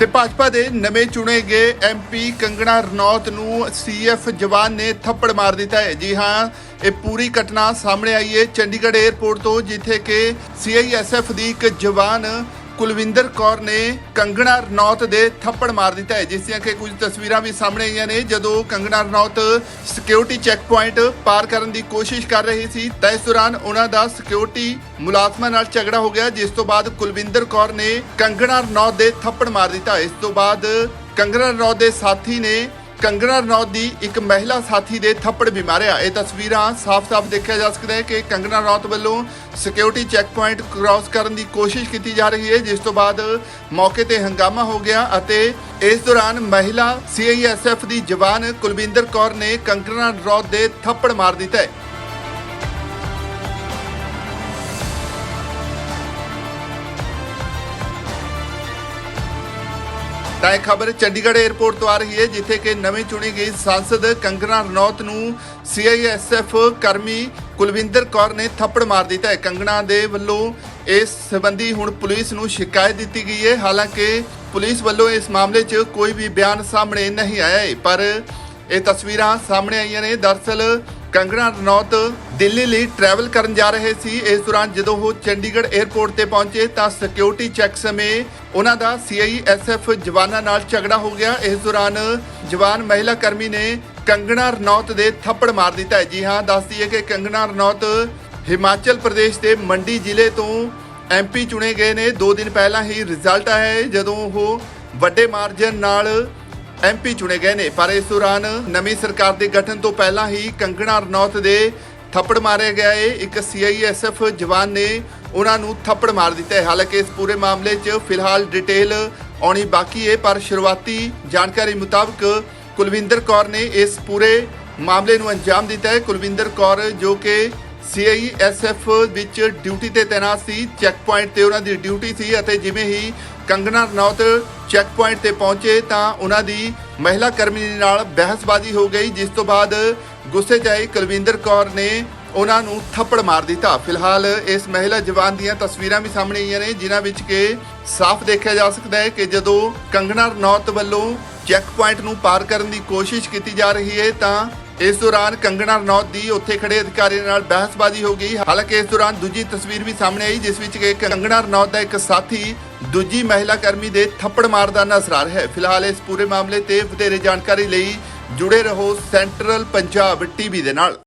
ਤੇ ਭਾਜਪਾ ਦੇ ਨਵੇਂ ਚੁਣੇ ਗਏ ਐਮਪੀ ਕੰਗਣਾ ਰਣੌਤ ਨੂੰ ਸੀਐਫ ਜਵਾਨ ਨੇ ਥੱਪੜ ਮਾਰ ਦਿੱਤਾ ਹੈ। ਜੀ ਹਾਂ, ਇਹ ਪੂਰੀ ਘਟਨਾ ਸਾਹਮਣੇ ਆਈ ਹੈ ਚੰਡੀਗੜ੍ਹ 에ਅਰਪੋਰਟ ਤੋਂ, ਜਿੱਥੇ ਕਿ ਸੀਆਈਐਸਐਫ ਦੀ ਇੱਕ ਜਵਾਨ ਕੁਲਵਿੰਦਰ ਕੌਰ ਨੇ ਕੰਗਣਾ ਰਣੌਤ ਦੇ ਥੱਪੜ ਮਾਰ ਦਿੱਤਾ ਹੈ, ਜਿਸ ਦੀਆਂ ਕਿ ਕੁਝ ਤਸਵੀਰਾਂ ਵੀ ਸਾਹਮਣੇ ਆਈਆਂ ਨੇ। ਜਦੋਂ Kangana Ranaut security check point ਪਾਰ ਕਰਨ ਦੀ ਕੋਸ਼ਿਸ਼ ਕਰ ਰਹੀ ਸੀ, ਤਾਂ ਇਸ ਦੌਰਾਨ ਉਹਨਾਂ ਦਾ ਸਿਕਿਉਰਿਟੀ ਮੁਲਾਜ਼ਮਾਂ ਨਾਲ ਝਗੜਾ ਹੋ ਗਿਆ, ਜਿਸ ਤੋਂ ਬਾਅਦ ਕੁਲਵਿੰਦਰ ਕੌਰ ਨੇ ਕੰਗਣਾ ਰਣੌਤ ਦੇ ਥੱਪੜ ਮਾਰ ਦਿੱਤਾ। ਇਸ ਤੋਂ ਬਾਅਦ ਕੰਗਣਾ ਰਣੌਤ ਦੇ ਸਾਥੀ ਨੇ ਕੰਗਣਾ ਰਣੌਤ ਦੀ ਇੱਕ ਮਹਿਲਾ ਸਾਥੀ ਦੇ ਥੱਪੜ ਵੀ ਮਾਰਿਆ। ਇਹ ਤਸਵੀਰਾਂ ਸਾਫ਼-ਸਾਫ਼ ਦੇਖਿਆ ਜਾ ਸਕਦਾ ਹੈ ਕਿ ਕੰਗਣਾ ਰਣੌਤ ਵੱਲੋਂ ਸਿਕਿਉਰਿਟੀ ਚੈੱਕ ਪੁਆਇੰਟ ਕ੍ਰਾਸ ਕਰਨ ਦੀ ਕੋਸ਼ਿਸ਼ ਕੀਤੀ ਜਾ ਰਹੀ ਹੈ, ਜਿਸ ਤੋਂ ਬਾਅਦ ਮੌਕੇ ਤੇ ਹੰਗਾਮਾ ਹੋ ਗਿਆ ਅਤੇ ਇਸ ਦੌਰਾਨ ਮਹਿਲਾ ਸੀਆਈਐਸਐਫ ਦੀ ਜਵਾਨ ਕੁਲਵਿੰਦਰ ਕੌਰ ਨੇ ਕੰਗਣਾ ਰਣੌਤ ਦੇ ਥੱਪੜ ਮਾਰ ਦਿੱਤਾ। ਹੈ ਤਾਂ ਇਹ ਖਬਰ ਚੰਡੀਗੜ੍ਹ 에ਅਰਪੋਰਟ ਤੋਂ ਆ ਰਹੀ ਹੈ, ਜਿੱਥੇ ਕਿ ਨਵੀਂ ਚੁਣੀ ਗਈ ਸੰਸਦ ਕੰਗਨਾ ਰਣੌਤ ਨੂੰ ਸੀਆਈਐਸਐਫ ਕਰਮੀ ਕੁਲਵਿੰਦਰ ਕੌਰ ਨੇ ਥੱਪੜ ਮਾਰ ਦਿੱਤਾ ਹੈ। ਕੰਗਣਾ ਦੇ ਵੱਲੋਂ ਇਸ ਸੰਬੰਧੀ ਹੁਣ ਪੁਲਿਸ ਨੂੰ ਸ਼ਿਕਾਇਤ ਦਿੱਤੀ ਗਈ ਹੈ। ਹਾਲਾਂਕਿ ਪੁਲਿਸ ਵੱਲੋਂ ਇਸ ਮਾਮਲੇ 'ਚ ਕੋਈ ਵੀ ਬਿਆਨ ਸਾਹਮਣੇ ਨਹੀਂ ਆਇਆ ਹੈ, ਪਰ ਇਹ ਤਸਵੀਰਾਂ ਸਾਹਮਣੇ ਆਈਆਂ ਨੇ। ਦਰਸਲ ਕੰਗਣਾ ਰਣੌਤ ਦਿੱਲੀ ਲਈ ਟਰੈਵਲ ਕਰਨ ਜਾ ਰਹੇ ਸੀ। ਇਸ ਦੌਰਾਨ ਜਦੋਂ ਉਹ ਚੰਡੀਗੜ੍ਹ 에ਅਰਪੋਰਟ ਤੇ ਪਹੁੰਚੇ ਤਾਂ ਸਿਕਿਉਰਿਟੀ ਚੈੱਕ ਸਮੇਂ ਉਹਨਾਂ ਦਾ ਸੀਆਈਐਸਐਫ ਜਵਾਨਾਂ ਨਾਲ ਝਗੜਾ ਹੋ ਗਿਆ। ਇਸ ਦੌਰਾਨ ਜਵਾਨ ਮਹਿਲਾ ਕਰਮੀ ਨੇ ਕੰਗਣਾ ਰਣੌਤ ਦੇ ਥੱਪੜ ਮਾਰ ਦਿੱਤਾ ਹੈ। ਜੀ ਹਾਂ ਦੱਸਦੀ ਹੈ ਕਿ ਕੰਗਣਾ ਰਣੌਤ ਹਿਮਾਚਲ ਪ੍ਰਦੇਸ਼ ਦੇ ਮੰਡੀ ਜ਼ਿਲ੍ਹੇ ਤੋਂ ਐਮਪੀ ਚੁਣੇ ਗਏ ਨੇ। 2 ਦਿਨ ਪਹਿਲਾਂ ਹੀ ਰਿਜ਼ਲਟ ਆਇਆ ਹੈ। ਜਦੋਂ ਉਹ ਵੱਡੇ ਮਾਰਜਨ ਨਾਲ ਐਮਪੀ ਚੁਣੇ ਗਏ ਨੇ। ਪਰ ਇਸ ਦੌਰਾਨ ਨਵੀਂ ਸਰਕਾਰ ਦੇ ਗਠਨ ਤੋਂ ਪਹਿਲਾਂ ਹੀ ਕੰਗਣਾ ਰਣੌਤ ਦੇ ਥੱਪੜ ਮਾਰਿਆ ਗਿਆ ਏ। ਇੱਕ ਸੀਆਈਐਸਐਫ ਜਵਾਨ ਨੇ ਉਹਨਾਂ ਨੂੰ ਥੱਪੜ ਮਾਰ ਦਿੱਤਾ ਹੈ। ਹਾਲਾਂਕਿ ਇਸ ਪੂਰੇ ਮਾਮਲੇ 'ਚ ਫਿਲਹਾਲ ਡਿਟੇਲ ਆਉਣੀ ਬਾਕੀ ਏ, ਪਰ ਸ਼ੁਰੂਆਤੀ ਜਾਣਕਾਰੀ ਮੁਤਾਬਕ ਕੁਲਵਿੰਦਰ ਕੌਰ ਨੇ ਇਸ ਪੂਰੇ ਮਾਮਲੇ ਨੂੰ ਅੰਜਾਮ ਦਿੱਤਾ ਹੈ। ਕੁਲਵਿੰਦਰ ਕੌਰ ਜੋ ਕਿ ਸੀਆਈਐਸਐਫ ਵਿੱਚ ਡਿਊਟੀ ਤੇ ਤੈਨਾਤ ਸੀ ਚੈੱਕ ਪੁਆਇੰਟ ਤੇ ਉਹਨਾਂ ਦੀ ਡਿਊਟੀ ਸੀ ਅਤੇ ਜਿਵੇਂ ਹੀ ਕੰਗਨਾ ਰਣੌਤ ਚੈੱਕ ਪੁਆਇੰਟ ਤੇ ਪਹੁੰਚੇ ਤਾਂ ਉਹਨਾਂ ਦੀ ਮਹਿਲਾ ਕਰਮੀ ਨਾਲ ਬਹਿਸਬਾਜ਼ੀ ਹੋ ਗਈ, ਜਿਸ ਤੋਂ ਬਾਅਦ ਗੁੱਸੇ 'ਚ ਆਈ ਕੁਲਵਿੰਦਰ ਕੌਰ ਨੇ ਉਹਨਾਂ ਨੂੰ ਥੱਪੜ ਮਾਰ ਦਿੱਤਾ। ਫਿਲਹਾਲ ਇਸ ਮਹਿਲਾ ਜਵਾਨ ਦੀਆਂ ਤਸਵੀਰਾਂ ਵੀ ਸਾਹਮਣੇ ਆਈਆਂ ਨੇ, ਜਿਨ੍ਹਾਂ ਵਿੱਚ ਕਿ ਸਾਫ਼ ਦੇਖਿਆ ਜਾ ਸਕਦਾ ਹੈ ਕਿ ਜਦੋਂ ਕੰਗਨਾ ਰਣੌਤ ਵੱਲੋਂ ਚੈੱਕ ਪੁਆਇੰਟ ਨੂੰ ਪਾਰ ਕਰਨ ਦੀ ਕੋਸ਼ਿਸ਼ ਕੀਤੀ ਜਾ ਰਹੀ ਹੈ, ਤਾਂ ਇਸ ਦੌਰਾਨ ਕੰਗਣਾ ਰਣੌਤ ਦੀ ਉੱਥੇ ਖੜੇ ਅਧਿਕਾਰੀ ਨਾਲ ਬਹਿਸਬਾਜ਼ੀ ਹੋ ਗਈ। ਹਾਲਾਂਕਿ ਇਸ ਦੌਰਾਨ ਦੂਜੀ ਤਸਵੀਰ ਵੀ ਸਾਹਮਣੇ ਆਈ, ਜਿਸ ਵਿੱਚ ਕਿ ਕੰਗਣਾ ਰਣੌਤ ਦਾ ਇੱਕ ਸਾਥੀ ਦੂਜੀ ਮਹਿਲਾ ਕਰਮੀ ਦੇ ਥੱਪੜ ਮਾਰਦਾ ਨਜ਼ਰ ਆ ਰਿਹਾ ਹੈ। ਫਿਲਹਾਲ ਇਸ ਪੂਰੇ ਮਾਮਲੇ ਤੇ ਵਧੇਰੇ ਜਾਣਕਾਰੀ ਲਈ ਜੁੜੇ ਰਹੋ ਸੈਂਟਰਲ ਪੰਜਾਬ ਟੀਵੀ ਦੇ ਨਾਲ।